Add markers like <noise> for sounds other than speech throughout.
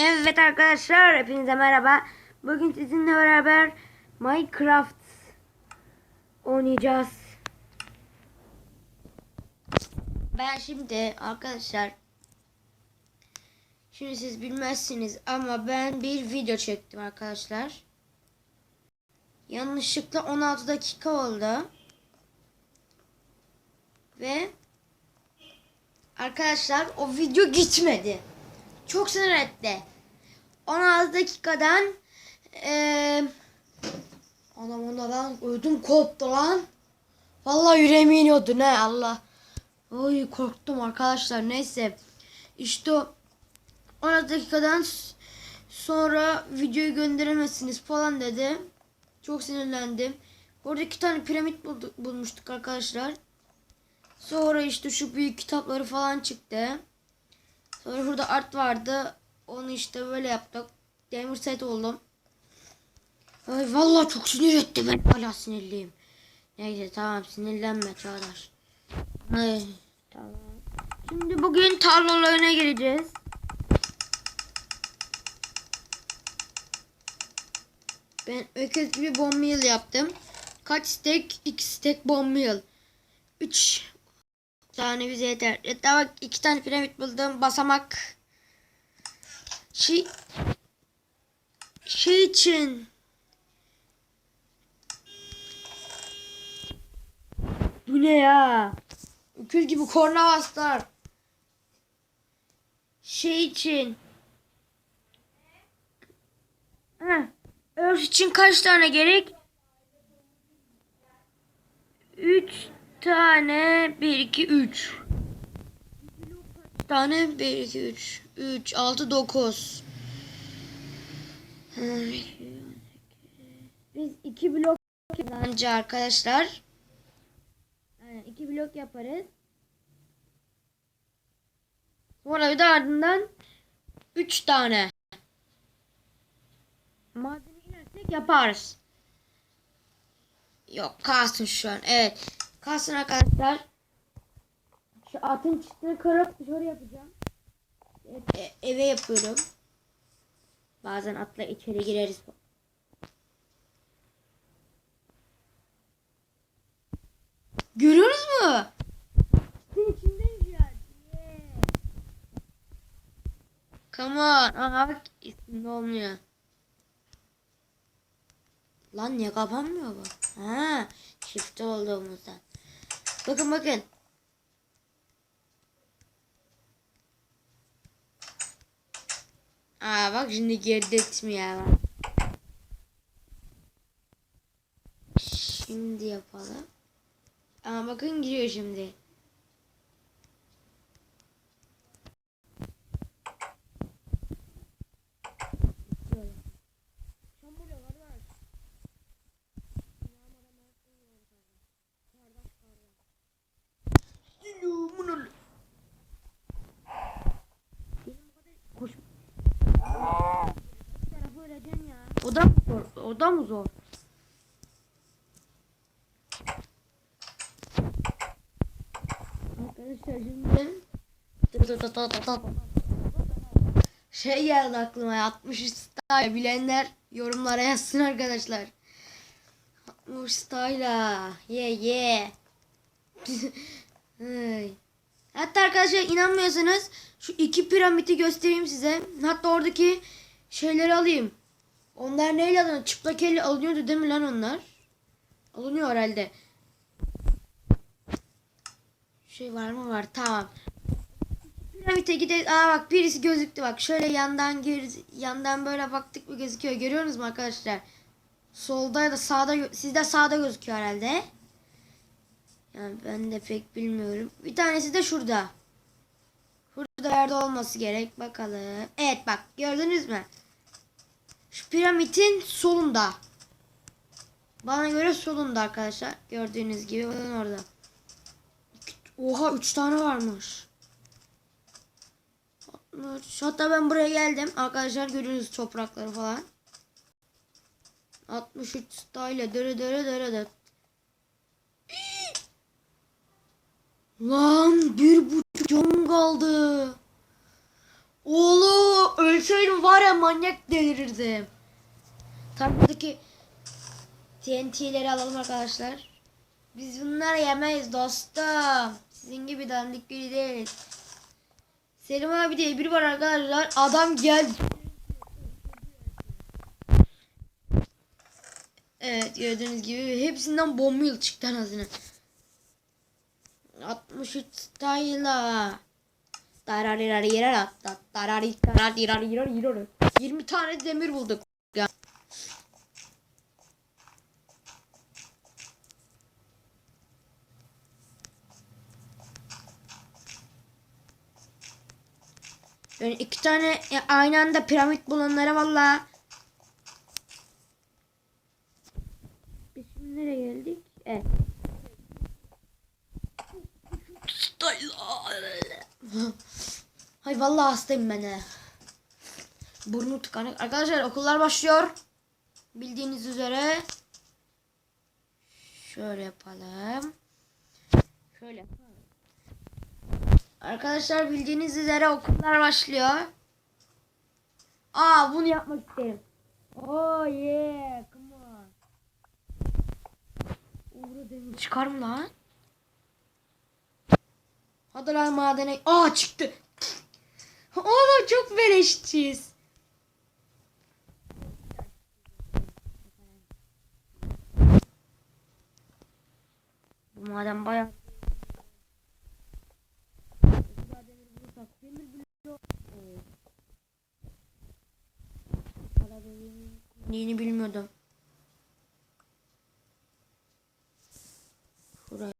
Evet arkadaşlar hepinize merhaba. Bugün sizinle beraber Minecraft oynayacağız. Ben şimdi arkadaşlar Şimdi siz bilmezsiniz ama ben bir video çektim arkadaşlar. Yanlışlıkla 16 dakika oldu. Ve arkadaşlar o video gitmedi. Çok sinir etti. 16 dakikadan eee ona lan ödüm koptu lan. Vallahi yüreğime iniyordu ne Allah. Oy korktum arkadaşlar neyse. İşte o 16 dakikadan sonra videoyu gönderemezsiniz falan dedi. Çok sinirlendim. Orada iki tane piramit bulduk, bulmuştuk arkadaşlar. Sonra işte şu büyük kitapları falan çıktı. Sonra burada art vardı. Onu işte böyle yaptık. Demir set oldum. Ay vallahi çok sinir etti ben hala sinirliyim. Neyse tamam sinirlenme Çağdaş. Ay tamam. Şimdi bugün tarlalarına gireceğiz. Ben öküz gibi bomb meal yaptım. Kaç stek? 2 stek bomb meal. 3 tane bize yeter. Hatta bak iki tane piramit buldum. Basamak. Şey şey için Bu ne ya? Öküz gibi korna bastılar. Şey için. Heh. Örs için kaç tane gerek? 3 tane 1 2 3 tane 1 2 3 3 6 9 Biz 2 blok bence arkadaşlar. 2 blok yaparız. Sonra bir de ardından 3 tane. Madeni inersek yaparız. Yok kalsın şu an. Evet. Kalsın arkadaşlar. Şu atın çıktığını kırıp dışarı yapacağım. Evet, e- eve yapıyorum. Bazen atla içeri gireriz. Görüyoruz mu? Çitin içindeyiz ya. Yeah. Come on. Aha bak isimde olmuyor. Lan niye kapanmıyor bu? Ha, çifte olduğumuzdan. Bakın bakın. Aa bak şimdi girdirtmiyor. bak. Şimdi yapalım. Aa bakın giriyor şimdi. Koş. Bir tarafı öleceksin ya. O da mı zor? O da mı zor? Arkadaşlar şimdi şey geldi aklıma 60 style bilenler yorumlara yazsın arkadaşlar. 60 style ye ye. <laughs> Hatta arkadaşlar inanmıyorsanız şu iki piramidi göstereyim size. Hatta oradaki şeyleri alayım. Onlar neyle alınıyor? Çıplak elle alınıyordu değil mi lan onlar? Alınıyor herhalde. Şey var mı var tamam. Piramite gidelim. Aa bak birisi gözüktü bak. Şöyle yandan gir yandan böyle baktık mı gözüküyor. Görüyorsunuz mu arkadaşlar? Solda ya da sağda sizde sağda gözüküyor herhalde. Yani ben de pek bilmiyorum. Bir tanesi de şurada. Şurada yerde olması gerek. Bakalım. Evet bak gördünüz mü? Şu piramidin solunda. Bana göre solunda arkadaşlar. Gördüğünüz gibi bakın orada. Oha 3 tane varmış. 60. Hatta ben buraya geldim. Arkadaşlar görüyorsunuz toprakları falan. 63 style dere dere dere dere. Lan bir buçuk canım kaldı. Oğlum öl Ölseydim var ya manyak delirirdim. Tam buradaki TNT'leri alalım arkadaşlar. Biz bunları yemeyiz dostum. Sizin gibi dandik biri değiliz. Selim abi diye biri var arkadaşlar. Adam geldi. Evet gördüğünüz gibi hepsinden bomba yıl çıktı anasını. 63 style'a. Dararirarirara, dararirarirara. 20 tane demir bulduk. Ya. Yani iki tane ya, aynı anda piramit bulanlara valla. Biz şimdi nereye geldik? Evet. Hay vallahi hastayım ben de. Burnu tıkanık. Arkadaşlar okullar başlıyor. Bildiğiniz üzere. Şöyle yapalım. Şöyle. Arkadaşlar bildiğiniz üzere okullar başlıyor. Aa bunu yapmak isterim. Oh yeah, come on. Uğra demir çıkar mı lan? Hadi lan madene. Aa çıktı. <laughs> Oğlum çok beleşçiyiz. Bu maden bayağı Yeni bilmiyordum. Şuraya.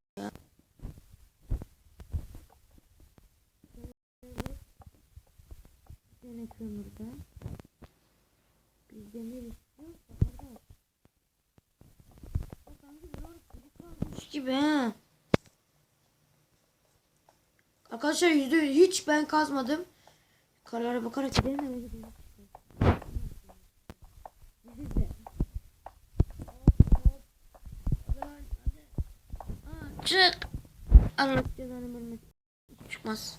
Gene kömürde. Biz demir istiyoruz gibi he. Arkadaşlar yüzde hiç ben kazmadım. Karlara bakarak gidelim çık. Allah cezanı vermesin. Çıkmaz.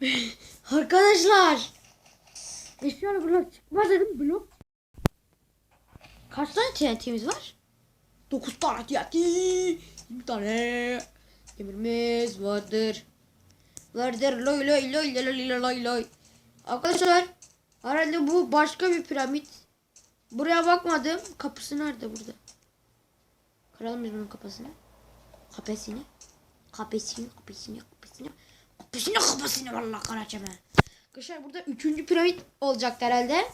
<laughs> Arkadaşlar. Eşyanı blok çıkmaz dedim blok. Kaç tane TNT'miz var? 9 tane TNT. 20 tane. Demirimiz vardır. Vardır loy loy loy loy loy loy. Arkadaşlar herhalde bu başka bir piramit. Buraya bakmadım. Kapısı nerede burada? Kıralım biz bunun kapısını. Kapesini. Kapesini, kapesini, kapesini. Kapesini, kapesini vallahi karacağım ha. Arkadaşlar burada üçüncü piramit olacak herhalde.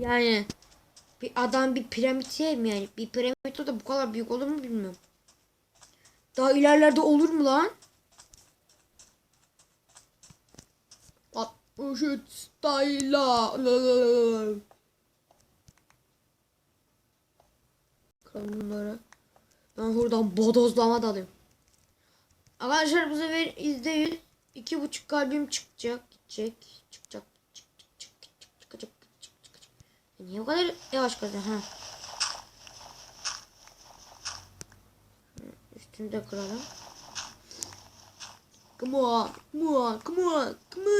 Yani bir adam bir piramit şey mi yani? Bir piramit o da bu kadar büyük olur mu bilmiyorum. Daha ilerlerde olur mu lan? 63 style'a. Bakalım bunları. Ben buradan bodozlama dalayım. Arkadaşlar bu sefer izleyin. İki buçuk kalbim çıkacak. Gidecek. Çıkacak. Çık çık çık çık çık çıkacak. Çık çık çık. Niye bu kadar yavaş kazıyor? Ha. Üstünü de kıralım. Come on. Come on. Come on. Come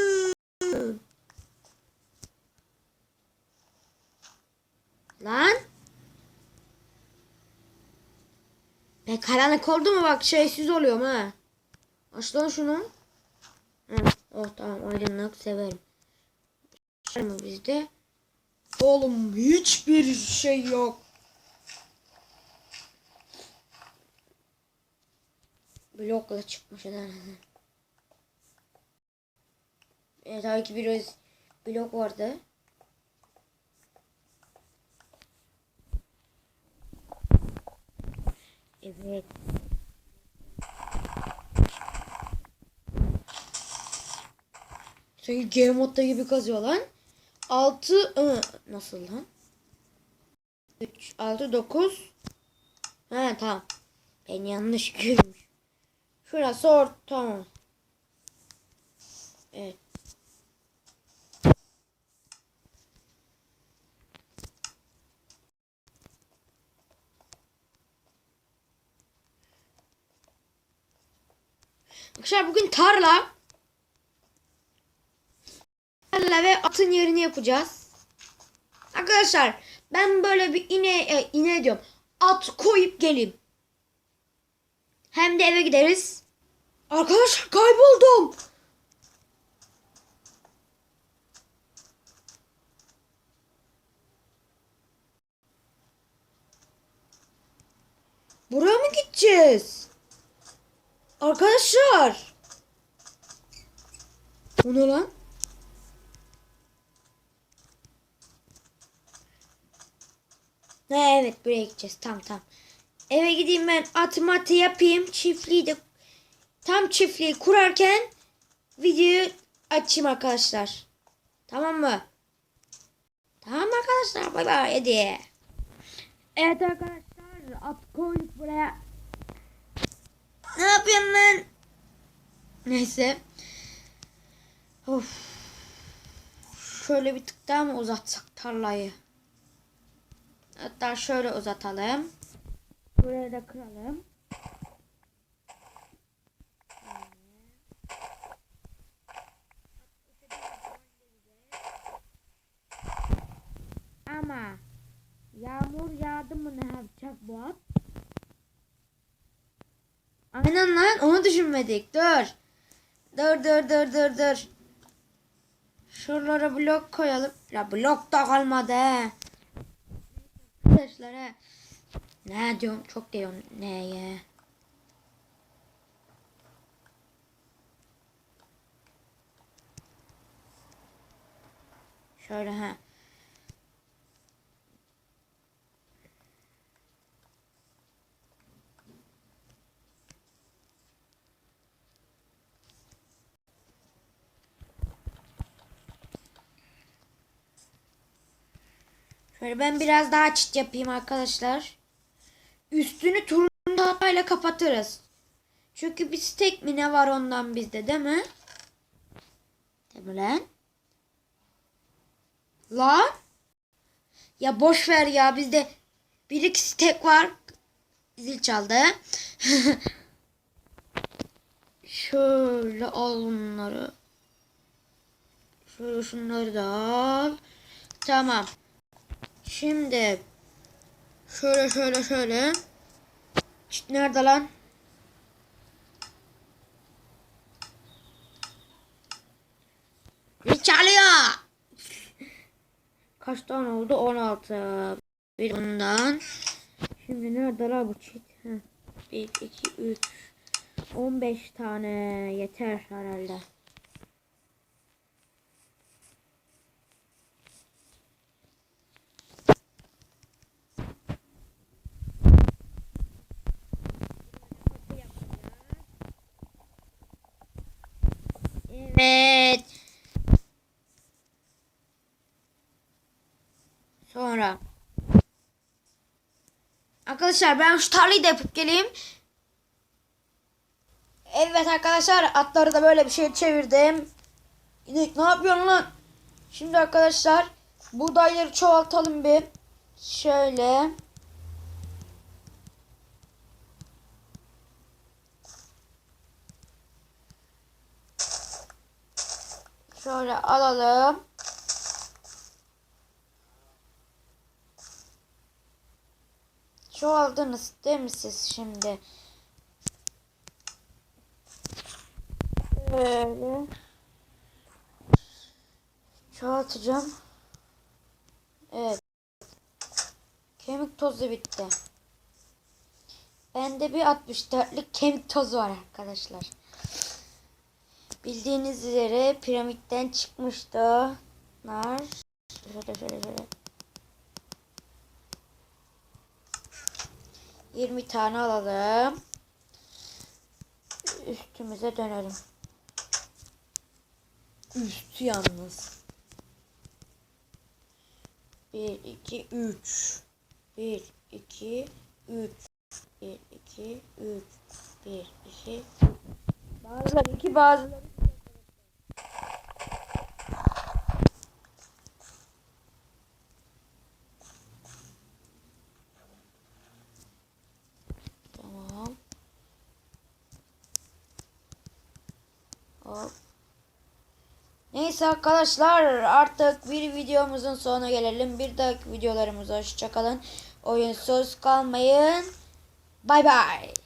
on. Lan. Ben karanlık oldu mu bak şeysiz oluyorum ha. Aç lan şunu. Hı. Oh tamam aydınlık severim. Var mı bizde? Oğlum hiçbir şey yok. Blokla çıkmış herhalde. Evet tabii ki biraz blok vardı. Evet. Sanki game modda gibi kazıyor lan. 6 ı, nasıl lan? 3 6 9 Ha tamam. Ben yanlış görmüş. Şurası orta. Evet. Arkadaşlar bugün tarla. Tarla ve atın yerini yapacağız. Arkadaşlar ben böyle bir ine e, ine diyorum. At koyup geleyim. Hem de eve gideriz. Arkadaşlar kayboldum. Buraya mı gideceğiz? Arkadaşlar. Bu ne lan? Evet buraya gideceğiz. Tamam tamam. Eve gideyim ben atı matı yapayım. Çiftliği de tam çiftliği kurarken videoyu açayım arkadaşlar. Tamam mı? Tamam arkadaşlar. Bay bay hadi. Evet arkadaşlar at koyduk buraya. Ne yapıyorsun lan? Neyse. Of. Şöyle bir tık daha mı uzatsak tarlayı? Hatta şöyle uzatalım. Buraya da kıralım. Ama yağmur yağdı mı ne yapacak bu at? Aynen lan onu düşünmedik. Dur. Dur dur dur dur dur. Şuralara blok koyalım. Ya blok da kalmadı he. Arkadaşlar he. Ne diyorum çok diyorum neye. Şöyle ha. Ben biraz daha çit yapayım arkadaşlar. Üstünü turuncu tahtayla kapatırız. Çünkü bir stek mi ne var ondan bizde değil mi? Değil mi lan? Lan? Ya boş ver ya bizde bir iki stek var. Zil çaldı. <laughs> Şöyle al bunları. Şöyle şunları da al. Tamam. Şimdi şöyle şöyle şöyle. Çit nerede lan? Ne çalıyor? <laughs> Kaç tane oldu? 16. Bir bundan. Şimdi nerede la bu çit? Heh. 1, 2, 3. 15 tane yeter herhalde. Evet. Sonra. Arkadaşlar ben şu tarlayı da yapıp geleyim. Evet arkadaşlar atları da böyle bir şey çevirdim. İnek ne yapıyorsun lan? Şimdi arkadaşlar buğdayları çoğaltalım bir. Şöyle. Şöyle alalım. Çoğaldınız değil mi siz şimdi? Böyle. Çoğaltacağım. Evet. Kemik tozu bitti. Bende bir 64'lik kemik tozu var arkadaşlar. Bildiğiniz üzere piramitten çıkmıştı. Nar. Şöyle şöyle şöyle. 20 tane alalım. Üstümüze dönelim. Üstü yalnız. 1, 2, 3. 1, 2, 3. 1, 2, 3. 1, 2, Bazıları 2 bazıları Tamam. Hop. Neyse arkadaşlar artık bir videomuzun sonuna gelelim. Bir dahaki videolarımıza hoşçakalın. Oyunsuz kalmayın. Bay bay.